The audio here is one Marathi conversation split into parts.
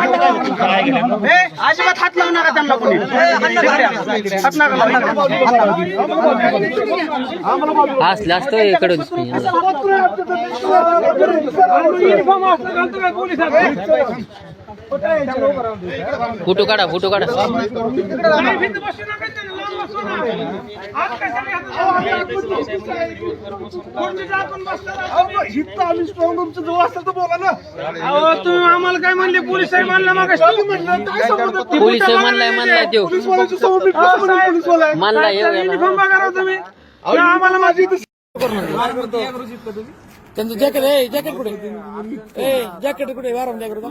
ए, अजिबात हात लावू नका त्यांना कोणी हात नका लावू. असलं असतं इकडे फोटो काढा फोटो काढा अहो, तुम्ही आम्हाला काय म्हणले? पोलीस साहेब म्हणला? मग पोलीस म्हणलाय म्हणलाय तो म्हणलाय येऊ या ना. युनिफॉर्म बघा तुम्ही आम्हाला माझी त्यांचं जॅकेट आहे जॅकेट कुठे? ए जॅकेट कुठे? वारम म्हणजे जॅकेट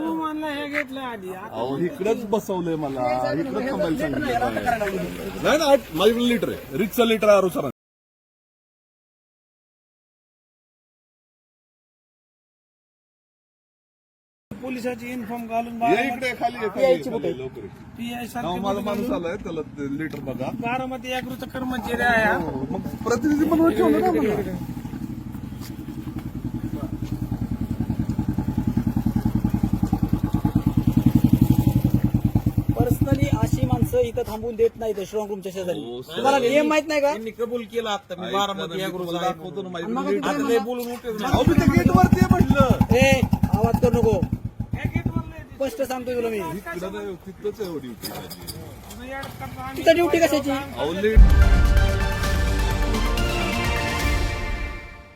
अहो इकडेच बसवलंय मला. इकडेच थांबायला सांगितलं नाही ना माझ्याकडे लिटर आहे. रिक्षा लिटर आहे आरोचा पोलिसाची युनिफॉर्म घालून ये इकडे खाली ये, खाली ये, खाली ये, लवकर ये. पीआय नाव माझा माणूस आलाय त्याला लिटर बघा. बारामती अॅग्रोचा कर्मचारी आहे. हा. मग प्रतिनिधी म्हणून ठेवलं ना मला. पर्सनली अशी माणसं इथं थांबून देत नाहीत स्ट्रॉंग रूमच्या शेजारी. तुम्हाला नियम माहीत नाही का? कबूल केला आता मी बारामती तुम्हाला दाखवतो ना आता आहे. ते बोलून उपयोग अहो मी त्या गेट वरती आहे म्हटलं. ए आवाज करू नको. स्पष्ट सांगतोय तुला मी. तिथं ड्युटी कशाची?